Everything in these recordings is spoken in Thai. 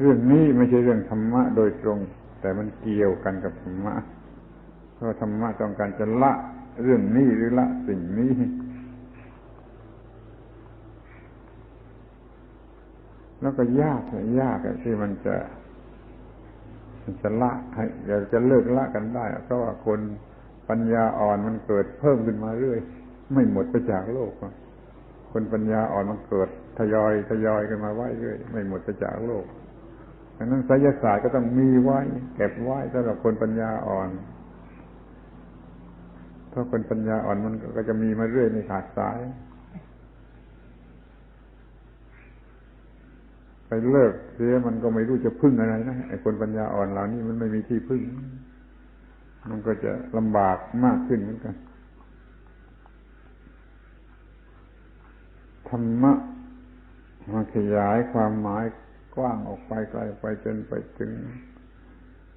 เรื่องนี้ไม่ใช่เรื่องธรรมะโดยตรง แต่มันเกี่ยวกันกับธรรมะ เพราะธรรมะต้องการจะละเรื่องนี้หรือละสิ่งนี้แล้วก็ยากยากที่มันจะมันจะละให้จะเลิกละกันได้ เพราะว่าคนปัญญาอ่อนมันเกิดเพิ่มขึ้นมาเรื่อย ไม่หมดไปจากโลก คนปัญญาอ่อนมันเกิด ทยอยทยอยกันมาไว้เรื่อย ไม่หมดไปจากโลก ดังนั้นไสยศาสตร์ก็ต้องมีไว้ เก็บไว้สำหรับคนปัญญาอ่อนเพราคนปัญญาอ่อนมันก็จะมีมาเรื่อยไม่ขาดสาย ไปเลิกเสียมันก็ไม่รู้จะพึ่งอะไรนะไอ้คนปัญญาอ่อนเหล่านี้มันไม่มีที่พึ่ง มันก็จะลำบากมากขึ้นเหมือนกันธรรมะมาขยายความหมาย กว้างออกไปไกลไปจนไปถึง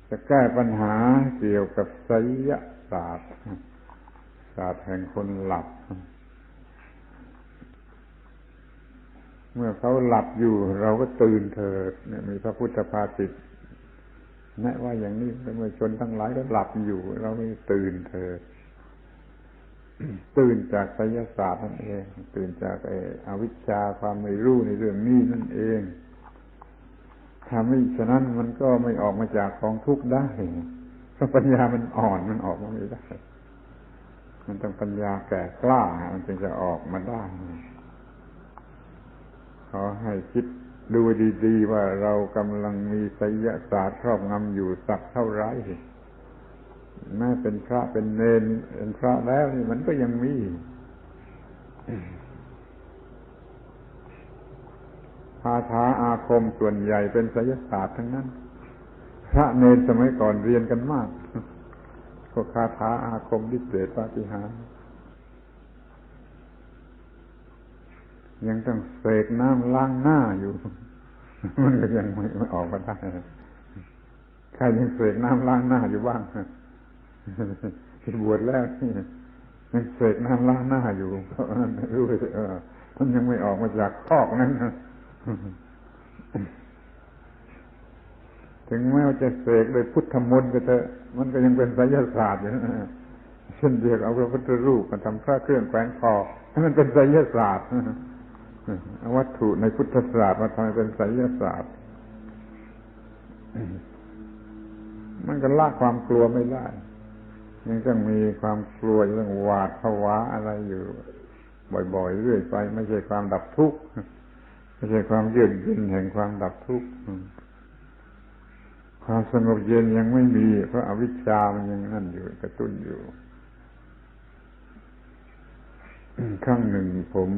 จะแก้ปัญหาเกี่ยวกับไสยศาสตร์ศาสตร์แห่งคนหลับ เมื่อเขาหลับอยู่ เราก็ตื่นเถิดเนี่ยมีพระพุทธภาษิตแนะว่าอย่างนี้เมื่อชนทั้งหลายก็หลับอยู่ เราไม่ตื่นเถิดตื่นจากไสยศาสตร์นั่นเอง ตื่นจากไอ้อวิชชาความไม่รู้ในเรื่องนี้นั่นเอง ถ้าไม่ฉะนั้นมันก็ไม่ออกมาจากกองทุกข์ได้เพราะปัญญามันอ่อนมันออกมาไม่ได้ มันต้องปัญญาแก่กล้า มันจึงจะออกมาได้ ขอให้คิดดูดีๆว่าเรากำลังมีไสยศาสตร์ครอบงำอยู่สักเท่าไรแม้เป็นพระเป็นเนนเป็นพระแล้วนี่มันก็ยังมี คาถาอาคมส่วนใหญ่เป็นไสยศาสตร์ทั้งนั้น พระเนนสมัยก่อนเรียนกันมากก็คาถาอาคมดิเศษปาฏิหาริย์ยังต้องเสกน้ำล้างหน้าอยู่ มันก็ยังไม่ไม่ออกมาได้ใครยังเสกน้ำล้างหน้าอยู่บ้างที่บวชแล้วนี่ยังเสกน้ำล้างหน้าอยู่เพราะนั้นรู้เลยเออมันยังไม่ออกมาจากคอกนั้น ถึงแม้ว่าจะเสกโดยพุทธมนต์ก็เถอะมันก็ยังเป็นไสยศาสตร์อยู่เช่นเดียวเอาพระพุทธรูปมาทำพระเครื่องแขวนคอให้มันเป็นไสยศาสตร์วัตถุในพุทธศาสตร์มาทำให้เป็นไสยศาสตร์มันก็ละความกลัวไม่ได้ยังต้องมีความกลัวยังหวาดผวาอะไรอยู่ บ่อยๆเรื่อยไป ไม่ใช่ความดับทุกข์ ไม่ใช่ความเยือกเย็นแห่งความดับทุกข์ความสงบเย็นยังไม่มี เพราะอาวิชชามันยังนั่นอยู่กระตุ้นอยู่ครั้งหนึ่งผม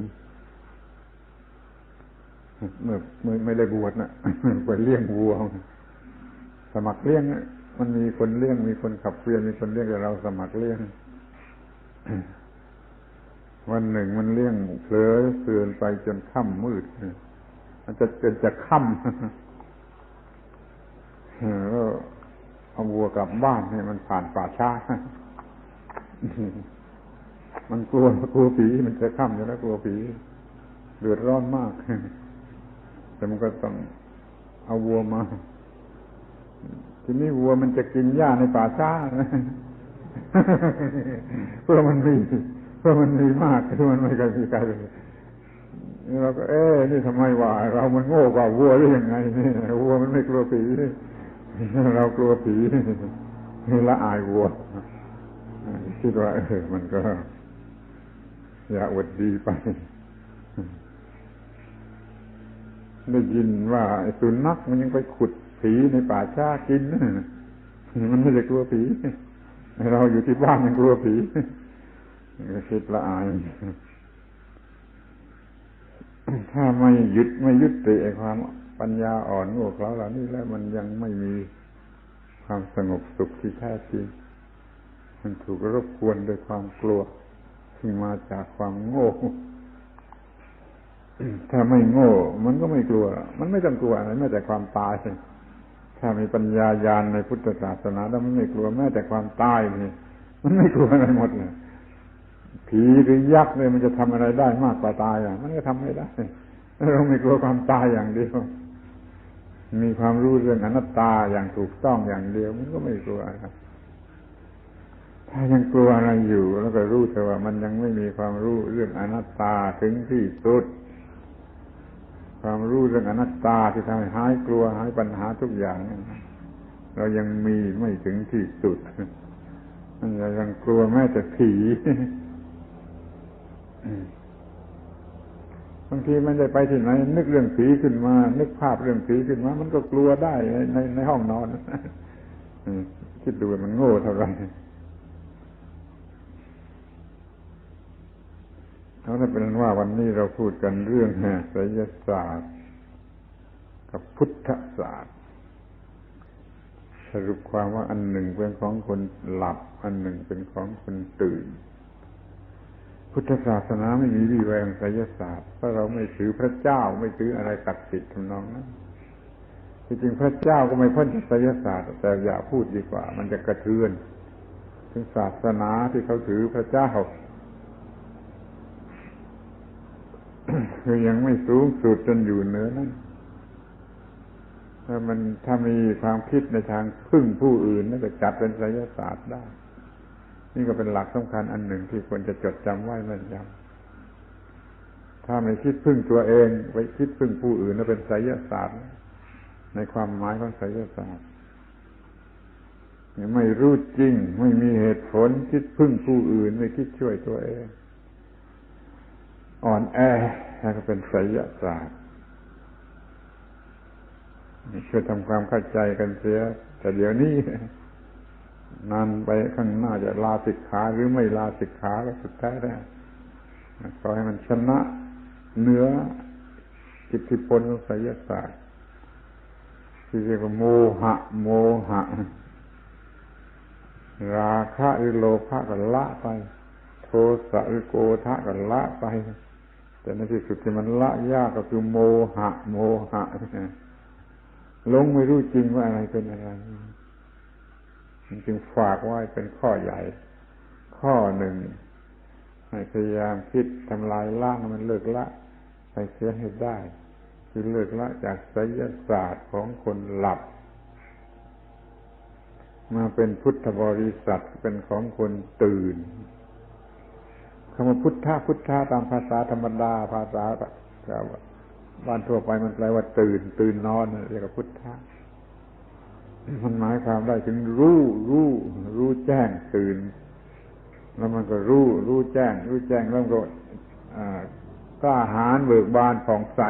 เมื่อไม่ไม่ได้บวชนะไปเลี้ยงวัวสมัครเลี้ยงมันมีคนเลี้ยงมีคนขับเกวียนมีคนเลี้ยงแต่เราสมัครเลี้ยงวันหนึ่งมันเลี้ยงเผลอเสื่อนไปจนค่ำมืด มันจะจนจะค่ำเอาวัวกลับบ้านให้มันผ่านป่าช้า มันกลัวกลัวผีมันจะค่ำอยู่แล้วกลัวผีเดือดร้อนมาก แต่มันก็ต้องเอาวัวมา ทีนี้วัวมันจะกินหญ้าในป่าช้าเพื่อมันมีเพื่อมันมีมากเพื่อมันไม่เคยมีใครเลย เราก็ เอ๊นี่ทำไมว่า เรามันโง่กว่าวัวหรือยังไงนี่วัวมันไม่กลัวผีเรากลัวผีละอายวัวคิดว่าเออมันก็ อย่าอวดดีไปได้ยินว่าไอ้สุนัขมันยังไปขุดผีในป่าช้ากินมันไม่ได้กลัวผี เราอยู่ที่บ้านยังกลัวผีคิดละอาย ถ้าไม่ยึดไม่ยึดติไอ้ความปัญญาอ่อนโง่เขลาเหล่านี้แล้วมันยังไม่มีความสงบสุขที่แท้จริง มันถูกรบกวนด้วยความกลัวที่มาจากความโง่ ถ้าไม่โง่ มันก็ไม่กลัว มันไม่ต้องกลัวอะไรแม้แต่ความตายถ้ามีปัญญาญาณในพุทธศาสนาแล้วมันไม่กลัวแม้แต่ความตายนี่มันไม่กลัวอะไรหมดเลยผีหรือยักษ์เลยมันจะทำอะไรได้มากกว่าตายอะ มันก็ทำไม่ได้ เราไม่กลัวความตายอย่างเดียว มีความรู้เรื่องอนัตตาอย่างถูกต้องอย่างเดียว มันก็ไม่กลัวอะไรถ้ายังกลัวอะไรอยู่ แล้วก็รู้แต่ว่ามันยังไม่มีความรู้เรื่องอนัตตาถึงที่สุด ความรู้เรื่องอนัตตาที่ทำให้หายกลัวหายปัญหาทุกอย่าง เรายังมีไม่ถึงที่สุดเรายังกลัวแม้แต่ผีางทีไมันได้ไปที่ไหนนึกเรื่องผีขึ้นมา นึกภาพเรื่องผีขึ้นมา มันก็กลัวได้ในในในห้องนอนคิดดูมันโง่เท่าไหร่เขาถ้าเป็นว่าวันนี้เราพูดกันเรื่องไสยศาสตร์ กับพุทธศาสตร์ สรุปความว่าอันหนึ่งเป็นของคนหลับ อันหนึ่งเป็นของคนตื่น พุทธศาสนาไม่มีวิแวงไสยศาสตร์เพราะเราไม่ถือพระเจ้าไม่ถืออะไรศักดิ์สิทธิ์ทำนองนั้นจริงพระเจ้าก็ไม่พ้นจากไสยศาสตร์ แต่อย่าพูดดีกว่า มันจะกระเทือน ถึงศาสนาที่เขาถือพระเจ้าคือยังไม่สูงสุดจนอยู่เหนือนั้นถ้ามันถ้ามีความคิดในทางพึ่งผู้อื่นนั่นก็จัดเป็นไสยศาสตร์ได้ นี่ก็เป็นหลักสำคัญอันหนึ่งที่ควรจะจดจำไว้แม่นยำถ้าไม่คิดพึ่งตัวเองไว้คิดพึ่งผู้อื่นนั่นเป็นไสยศาสตร์ ในความหมายของไสยศาสตร์ไม่รู้จริง ไม่มีเหตุผล คิดพึ่งผู้อื่น ไม่คิดช่วยตัวเอง อ่อนแอแล้วก็เป็นไสยศาสตร์ช่วยทำความเข้าใจกันเสีย แต่เดี๋ยวนี้ นานไปข้างหน้าจะลาสิกขาหรือไม่ลาสิกขาก็สุดท้ายได้ขอให้มันชนะเนื้ออิทธิพลของไสยศาสตร์ที่เรียกว่าโมหะ โมหะ ราคะหรือโลภะก็ละไป โทสะหรือโกทะก็ละไป แต่ในที่สุดที่มันละยากก็คือโมหะ โมหะลงไม่รู้จริงว่าอะไรเป็นอะไร จึงฝากไว้เป็นข้อใหญ่ ข้อหนึ่งให้พยายามคิดทำลายล่างมันเลิกละไปเสียให้ได้ คือเลิกละจากไสยศาสตร์ของคนหลับ มาเป็นพุทธบริษัทเป็นของคนตื่นคำว่าพุทธะพุทธะตามภาษาธรรมดาภาษาบ้านทั่วไปมันแปลว่าตื่น ตื่นนอนเรียกว่าพุทธะ มันหมายความได้ถึงรู้รู้รู้แจ้งตื่น แล้วมันก็รู้รู้แจ้ง รู้แจ้งแล้วก็กล้าหาญเบิกบานผ่องใส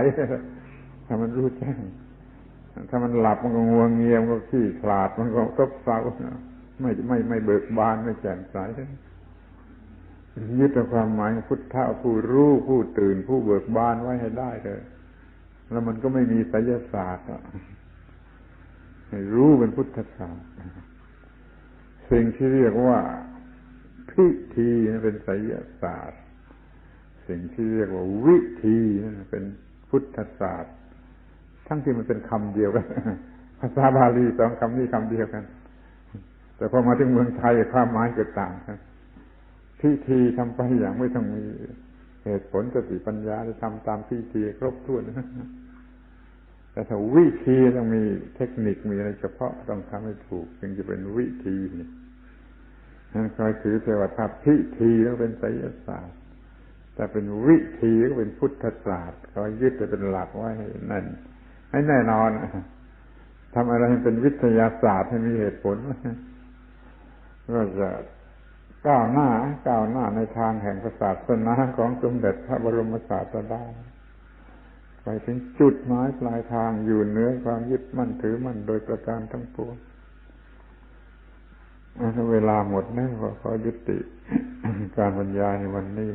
ถ้ามันรู้แจ้ง ถ้ามันหลับมันก็งวงเงียมก็ขี้ขลาดมันก็ตบเศร้าไม่ไม่ไม่เบิกบานไม่แจ่มใสยึดแต่ความหมายพุทธะผู้รู้ผู้ตื่น ผู้เบิกบานไว้ให้ได้เลย แล้วมันก็ไม่มีไสยศาสตร์รู้ เป็นพุทธศาสตร์สิ่งที่เรียกว่าพิธีนั่เป็นไสยศาสตร์ สิ่งที่เรียกว่าวิธีนั่เป็นพุทธศาสตร์ ทั้งที่มันเป็นคำเดียวกันภาษาบาลีสองคำนี้คำเดียวกัน แต่พอมาถึงเมืองไทยความหมายเกิดต่างกันพิธีทำไปอย่างไม่ต้องมีเหตุผลสติปัญญาจะทำตามพิธีครบถ้วน แต่ถ้าวิธีต้องมีเทคนิคมีอะไรเฉพาะต้องทำให้ถูก จึงจะเป็นวิธีนั่นคอยถือแต่ว่าถ้าพิธีต้องเป็นไสยศาสตร์แต่เป็นวิธีก็เป็นพุทธศาสตร์คอยยึดจะเป็นหลักไว้นั่นให้แน่นอนทำอะไรให้เป็นวิทยาศาสตร์ให้มีเหตุผลก็จะก้าวหน้าก้าวหน้าในทางแห่งศาสนาของสมเด็จพระบรมศาสดา ไปถึงจุดหมายปลายทางอยู่เหนือความยึดมั่นถือมั่นโดยประการทั้งปวงเวลาหมดแล้วขอยุติการบรรยายในวันนี้